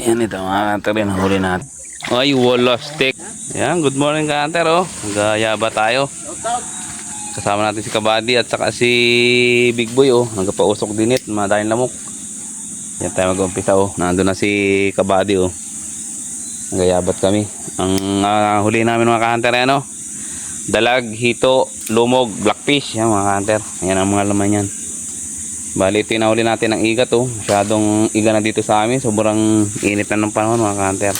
Yan ito mga kanter yan. Huli natin. Ay, wall of stick. Yan, good morning kanter oh. Nagayaba tayo. Kasama natin si Kabady at saka si Big Boy oh. Nagpausok din it. Madaling lamok. Yan tayo mag-umpisa oh. Nandun na si Kabady oh. Nagayabat kami. Ang ah, huli namin mga kanter yan oh. Dalag, hito, lumog, blackfish. Yan mga kanter. Yan ang mga laman yan. Bali, nahuli natin ng igat oh. Masyadong iga na dito sa amin. Sobrang init na ng panahon mga kanter.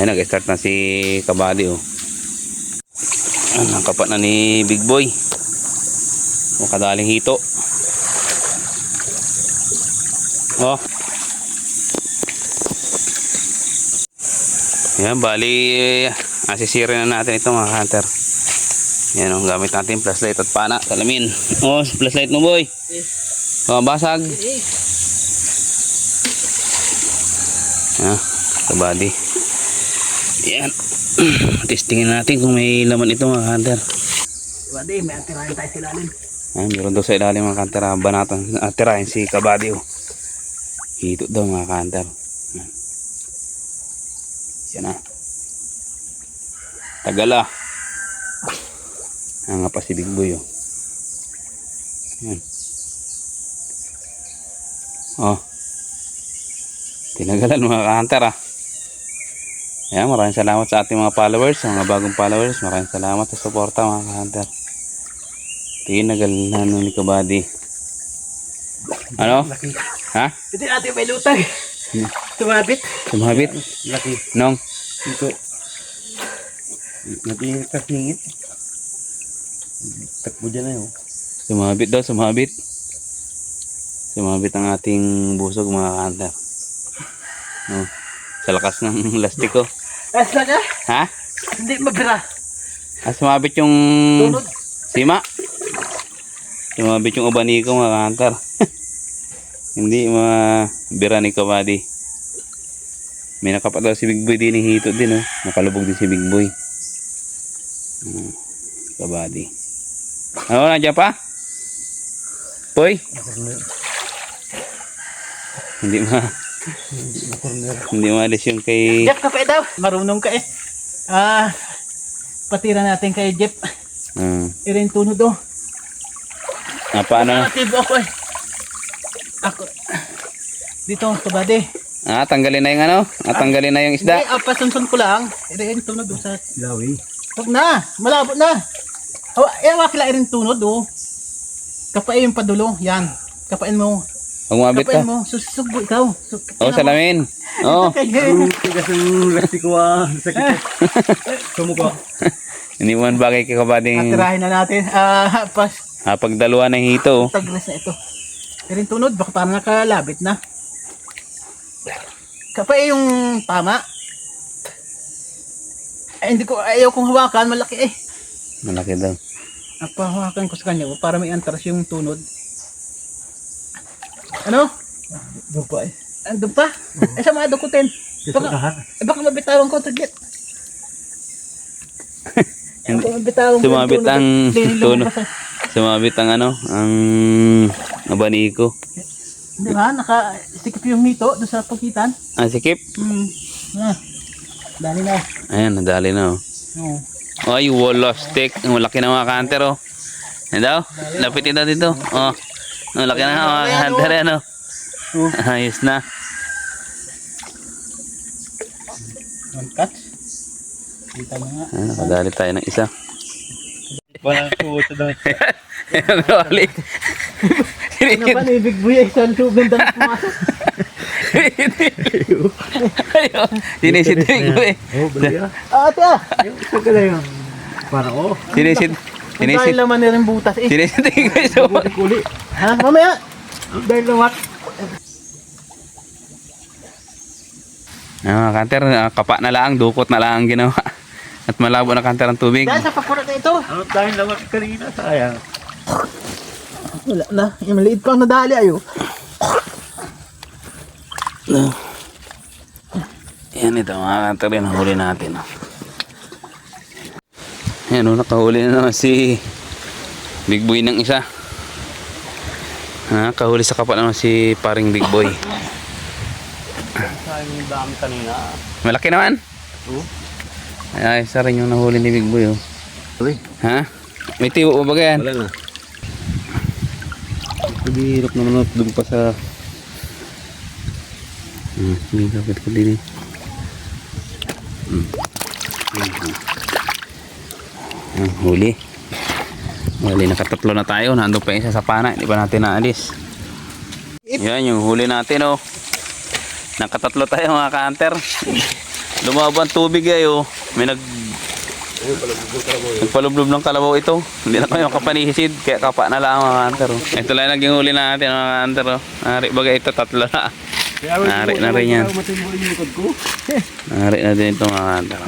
Yan, nag-start na si Kabady oh. Yan, ang kapat na ni Big Boy. O kadaling hito. Oh. Yan, bali asisirin na natin ito mga hunter. Yan oh, gamit natin flashlight at pana, salamin. Oh, flashlight mo boy. Oh, basag. Ah, kabady. Yan. Testingin natin kung may laman ito mga hunter. Wadi, may atirahin tayo sila rin. Ay, meron daw sa ilalim mga kanter. ah, Banatan. Atirahin si Kabady. Oh. Hito daw mga kanter. Yan. Na. Tagala. Ang nga pa si Big Boy. Oh. Yan. Oh. Tinagalan mga kanter ah. Ayan, maraming salamat sa ating mga followers, sa mga bagong followers. Maraming salamat sa suporta mga kanter. Tinagal na ano ni Kabady. Ano? Laki. Ha? Hindi natin may lutang. Tumabit. Sumabit? Laki. Nong? Ito. Natingin ka tingit. Takbo dyan na yun. Sumabit daw, sumabit. Sumabit ang ating busog mga kanter. Oh, sa lakas ng lastiko. Asa? Ha? Hindi mabira. Ah, sumabit yung Tunod. sima. Sumabit yung abaniko mga kanter. Hindi mabira ni Kabady. May nakapat daw si Big Boy din ng hito din oh. Nakalubog din si Big Boy. Hmm. Kabady. Ano, nandiyan pa? Boy? Hindi ma hindi maalis yung kay Jeff, kape daw. Marunong ka eh. Ah, patira natin kay Jeff. uh, Irin tunod oh. ah, paano Aktibo ako eh. Ako. Dito, kabady. ah tanggalin na yung ano ah, tanggalin na yung Hindi, isda ah, pasunsun ko lang. Irin tunod oh sa... Lawi. Huwag na. Malabo na. Hawa, eh, wakila irin tunod oh. Kapain yung padulo. Yan. Kapain mo. Huwag mabit ka Kapain mo. Susugbo ikaw. Su- oh salamin oh Tigas yung lastiko ah. Sakit. Sumuko. hindi mo man bagay kay kabading Atirahin na natin. Ah, pas. ah, pagdalawa ng hito oh. Taglas na ito. Irin tunod. Baka parang nakalabit na. Kapay yung tama. Ay, hindi ko, ayaw kong hawakan. Malaki eh. Malaki daw Napahawakan ko sa kanya para may antras yung tunod. Ano? Doon pa eh. Andun pa? Eh, sa mga dukutin. Baka, eh, baka mabitawan ko. Eh, baka mabitawan ko Sumabit tunod. ang Hindi, tunod. sumabit ang ano ang abaniko Di ba? Nakasikip yung mito doon sa pagitan. ah sikip Hmm. Ah. Dali na. ayan nadali na oh Oo. Ay, wall of stick. Ang laki ng mga kanter, oh. Yan daw. Lapitin daw dito. Oh. Ang laki na ng mga kanter, ano. Oh. Ayos na. One. Kita mo nga. Nakadali tayo ng isa. Walang suot daw. Ang balik. Ano pa ni Big Boy ay saan loob ng damit pumasok? Ayun. Sinisitig ko eh. Oh, bali ah. Ah, ate ah. Ito ka lang yung. Para oh. Sinisid. Ang dahil naman na rin butas eh. Sinisitig ko isa. Kuli. Ha? Mamaya. Ang dahil naman. Ah, kanter, kapa na lang, dukot na lang ang ginawa. At malabo na kanter ang tubig. Dahil sa pakurat na ito. Ano dahil naman kanina sayang. Wala na. Yung maliit pang nadali ayo. Yan ito mga ang huli natin. oh. Yan, oh, nakahuli na naman si Big Boy ng isa. Ha, kahuli sa kapa naman si paring Big Boy. yung dami kanina. Malaki naman. Oo. Ay, isa rin yung nahuli ni Big Boy, oh. Uy, Ha? May tiwo ba yan? wala na. Hirap naman at doon pa sa... Hmm, hindi kapit ko din eh. Hmm. Hmm, huli. Huli, nakatatlo na tayo. Nandun pa isa sa pana. Hindi pa natin naalis. Yan, yung huli natin, oh. Nakatatlo tayo mga ka-hunter. Lumabang tubig ay, oh. May nag... Nagpalublob ng kalabaw ito. Hindi na kami makapanisid. Kaya kapa na lang mga hunter, oh. Ito lang naging huli natin mga hunter, oh. Nari, bagay ito, tatlo na. Nari na rin yan. Nari na din ito mga hunter.